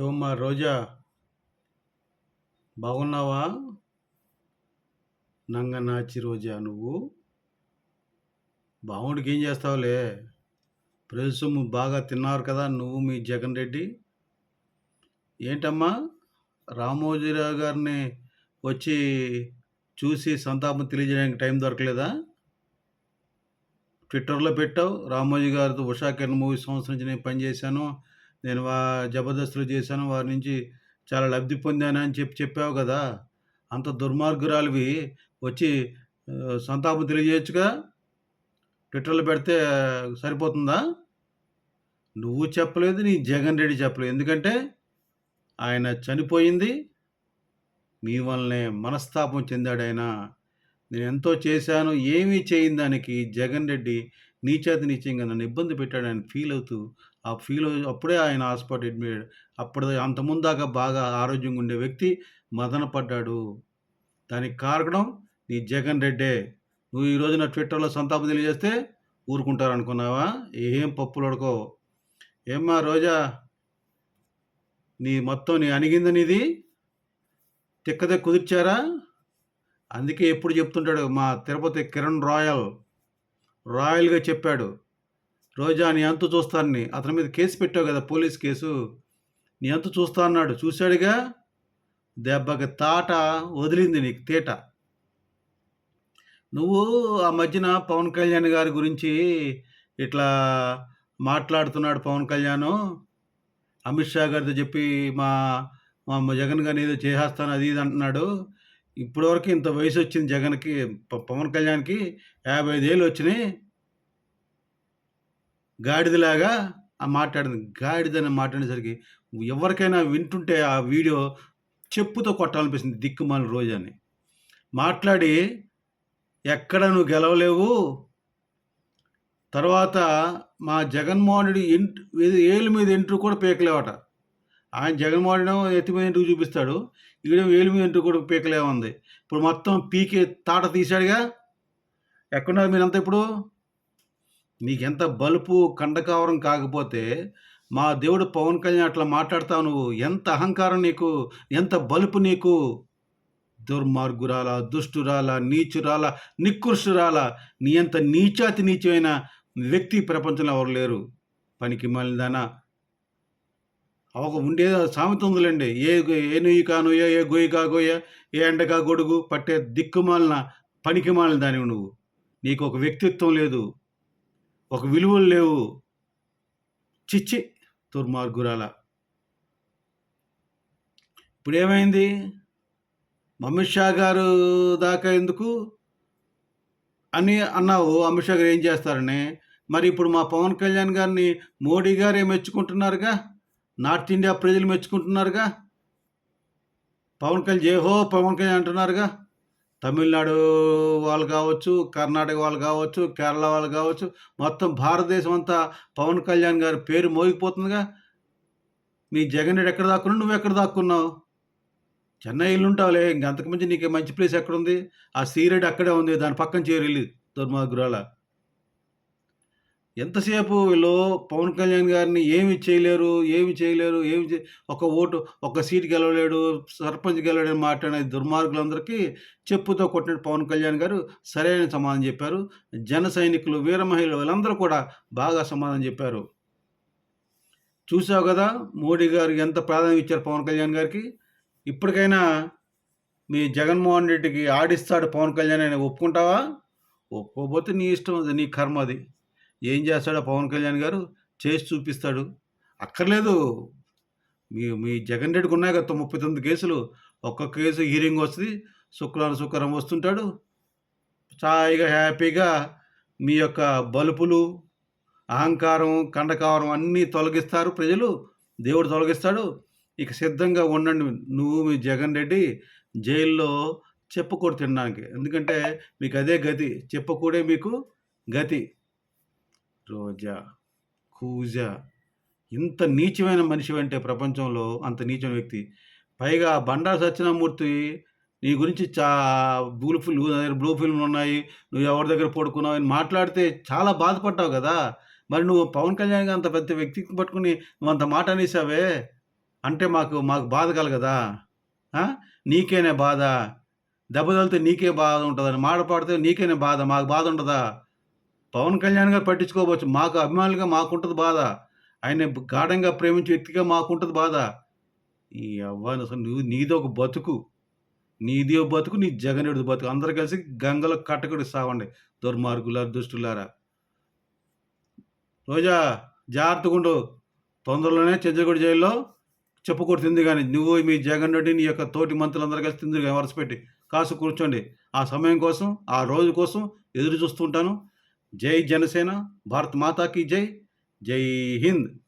ఏవమ్మా రోజా? బాగున్నావా? నంగనాచి రోజా నువ్వు? బాగుండికి ఏం చేస్తావులే? ప్రజల బాగా తిన్నారు కదా నువ్వు మీ జగన్ రెడ్డి? ఏంటమ్మా? రామోజీరావు గారిని వచ్చి చూసి సంతాపం తెలియజేయడానికి టైం దొరకలేదా? ట్విట్టర్లో పెట్టావు రామోజీ గారితో ఉషా కిరణ్ మూవీ సంవత్సరం నుంచి నేను పనిచేశాను నేను వా జబర్దస్తులు చేశాను వారి నుంచి చాలా లబ్ధి పొందాను అని చెప్పి చెప్పావు కదా. అంత దుర్మార్గురాలివి వచ్చి సంతాపం తెలియజేయచ్చుగా? ట్విట్టర్లో పెడితే సరిపోతుందా? నువ్వు చెప్పలేదు నీ జగన్ రెడ్డి చెప్పలేదు. ఎందుకంటే ఆయన చనిపోయింది మీ వల్లనే మనస్తాపం చెందాడు ఆయన. నేను ఎంతో చేశాను ఏమీ చేయని దానికి జగన్ రెడ్డి నీచేత నీచంగా నన్ను ఇబ్బంది పెట్టాడు ఆయన ఫీల్ అవుతూ ఆ ఫీల్ అప్పుడే ఆయన హాస్పిటల్ అడ్మిట్ అప్పుడు అంతముందాకా బాగా ఆరోగ్యంగా ఉండే వ్యక్తి మదన పడ్డాడు. దానికి కారణం నీ జగన్ రెడ్డే. నువ్వు ఈ రోజున ట్విట్టర్లో సంతాపం తెలియజేస్తే ఊరుకుంటారు అనుకున్నావా ఏం పప్పులు అడుకో ఏమ్మా రోజా నీ మొత్తం నీ అణిగిందని ఇది తిక్కదే కుదిర్చారా? అందుకే ఎప్పుడు చెప్తుంటాడు మా తిరుపతి కిరణ్ రాయల్. రాయల్గా చెప్పాడు. రోజా నీ అంతు చూస్తానని అతని మీద కేసు పెట్టావు కదా పోలీస్ కేసు. నీ అంతు చూస్తా అన్నాడు. చూశాడుగా? దెబ్బకి తాట వదిలింది నీకు తేట. నువ్వు ఆ మధ్యన పవన్ కళ్యాణ్ గారి గురించి ఇట్లా మాట్లాడుతున్నాడు పవన్ కళ్యాణ్. అమిత్ షా గారితో చెప్పి మా మా జగన్ గారిని ఏదో చేసేస్తాను అది ఇది అంటున్నాడు. ఇప్పటివరకు ఇంత వయసు వచ్చింది జగన్కి పవన్ కళ్యాణ్కి యాభై ఐదేళ్ళు వచ్చినాయి. గాడిదలాగా ఆ మాట్లాడింది. గాడిదని మాట్లాడేసరికి ఎవరికైనా వింటుంటే ఆ వీడియో చెప్పుతో కొట్టాలనిపిస్తుంది దిక్కుమాల రోజని. మాట్లాడి ఎక్కడ నువ్వు గెలవలేవు. తర్వాత మా జగన్మోహనుడు రెడ్డి ఏళ్ళ మీద ఎంట్రు కూడా పీకలేవట. ఆయన జగన్మోహన్ ఎత్తి మీద ఎంట్రు చూపిస్తాడు. ఇక్కడ ఏళ్ళ మీద ఎంట్రు కూడా పీకలేముంది. ఇప్పుడు మొత్తం పీకే తాట తీశాడుగా. ఎక్కడున్నారు మీరంతా ఇప్పుడు? నీకెంత బలుపు కండకావరం కాకపోతే మా దేవుడు పవన్ కళ్యాణ్ అట్లా మాట్లాడతావు నువ్వు. ఎంత అహంకారం నీకు ఎంత బలుపు నీకు? దుర్మార్గురాల దుష్టురాల నీచురాల నికృష్టురాల నీ అంత నీచాతి నీచమైన వ్యక్తి ప్రపంచంలో ఎవరు లేరు. పనికి మళ్ళీదానా ఒక ఉండే సామెత ఉందిలేండి. ఏ ఏ నుయ్యి కా ఏ గొయ్యి కాగోయ ఏ ఎండకా గొడుగు పట్టే దిక్కుమాలిన పనికి మాలిన దానివి నువ్వు. నీకు ఒక వ్యక్తిత్వం లేదు. ఒక విలువలు లేవు. చిచ్చి దుర్మార్గురాల ఇప్పుడు ఏమైంది అమిత్ షా గారు దాకా ఎందుకు? అని అన్నావు. అమిత్ షా గారు ఏం చేస్తారని? మరి ఇప్పుడు మా పవన్ కళ్యాణ్ గారిని మోడీ గారే మెచ్చుకుంటున్నారుగా? నార్త్ ఇండియా ప్రజలు మెచ్చుకుంటున్నారుగా? పవన్ కళ్యాణ్ జై హో పవన్ కళ్యాణ్ అంటున్నారుగా? తమిళనాడు వాళ్ళు కావచ్చు కర్ణాటక వాళ్ళు కావచ్చు కేరళ వాళ్ళు కావచ్చు మొత్తం భారతదేశం అంతా పవన్ కళ్యాణ్ గారి పేరు మోగిపోతుందిగా. నీ జగన్ రెడ్డి ఎక్కడ దాక్కున్నావు నువ్వు ఎక్కడ దాక్కున్నావు? చెన్నై ఇల్లు ఉంటావులే ఇంకంతకుమించి నీకు మంచి ప్లేస్ ఎక్కడ ఉంది ఆ సీరెడ్ అక్కడే ఉంది దాని పక్కన చేరిల్లు దుర్మార్గురాల. ఎంతసేపు వీళ్ళు పవన్ కళ్యాణ్ గారిని ఏమి చేయలేరు ఏమి చేయలేరు ఏమి చే ఒక ఓటు ఒక సీట్ గెలవలేడు సర్పంచ్ గెలవలేడు మాట్లాడే దుర్మార్గులందరికీ చెప్పుతో కొట్టిన పవన్ కళ్యాణ్ గారు సరైన సమాధానం చెప్పారు. జన సైనికులు వీర మహిళలు వీళ్ళందరూ కూడా బాగా సమాధానం చెప్పారు. చూసావు కదా మోడీ గారికి ఎంత ప్రాధాన్యం ఇచ్చారు పవన్ కళ్యాణ్ గారికి? ఇప్పటికైనా మీ జగన్మోహన్ రెడ్డికి ఆడిస్తాడు పవన్ కళ్యాణ్ అని ఒప్పుకుంటావా? ఒప్పుకోకపోతే నీ ఇష్టం అది నీ కర్మ అది. ఏం చేస్తాడో పవన్ కళ్యాణ్ గారు చేసి చూపిస్తాడు. అక్కర్లేదు. మీ మీ జగన్ రెడ్డికి ఉన్నాయి కదా ముప్పై తొమ్మిది కేసులు. ఒక్క కేసు హీరింగ్ వస్తుంది. శుక్రవారం శుక్రవారం వస్తుంటాడు. హాయిగా హ్యాపీగా మీ యొక్క బలుపులు అహంకారం కండకారం అన్నీ తొలగిస్తారు ప్రజలు. దేవుడు తొలగిస్తాడు. ఇక సిద్ధంగా ఉండండి. నువ్వు మీ జగన్ రెడ్డి జైల్లో చెప్పుకూడు తినడానికి. ఎందుకంటే మీకు అదే గతి. చెప్పకూడే మీకు గతి. రోజా కూజా. ఇంత నీచమైన మనిషి అంటే ప్రపంచంలో అంత నీచమైన వ్యక్తి. పైగా బండార సత్యనామూర్తి నీ గురించి చా బ్లూ ఫిల్ బ్లూ ఫిల్మ్లు ఉన్నాయి. నువ్వు ఎవరి దగ్గర పడుకున్నావు అని మాట్లాడితే చాలా బాధపడ్డావు కదా. మరి నువ్వు పవన్ కళ్యాణ్ అంత పెద్ద వ్యక్తికి పట్టుకుని నువ్వు అంత మాట అనేసావే అంటే మాకు మాకు బాధ కలగదా నీకేనే బాధ. దెబ్బ తగిలితే నీకే బాధ ఉంటుందని. మాట పాడితే నీకేనే బాధ. మాకు బాధ ఉండదా? పవన్ కళ్యాణ్ గారు పట్టించుకోవచ్చు. మాకు అభిమానులుగా మాకుంటుంది బాధ. ఆయన గాఢంగా ప్రేమించే వ్యక్తిగా మాకుంటుంది బాధ. ఈ అవ్వాలి అసలు నువ్వు నీది ఒక బతుకు. నీది ఒక బతుకు నీ జగనేడు బతుకు. అందరు కలిసి గంగలో కట్టకుడి సావండి. దుర్మార్గులారా దుష్టులారా. రోజా జాగ్రత్తగుండు తొందరలోనే చెంచగూడ జైల్లో చెప్పుకోడు తింది కానీ నువ్వు మీ జగన్ రెడ్డి నీ యొక్క తోటి మంత్రులందరూ కలిసి తిందు వరసపెట్టి. పెట్టి కాసు కూర్చోండి. ఆ సమయం కోసం ఆ రోజు కోసం ఎదురు చూస్తుంటాను जय जनसेना भारत माता की जय जय हिंद।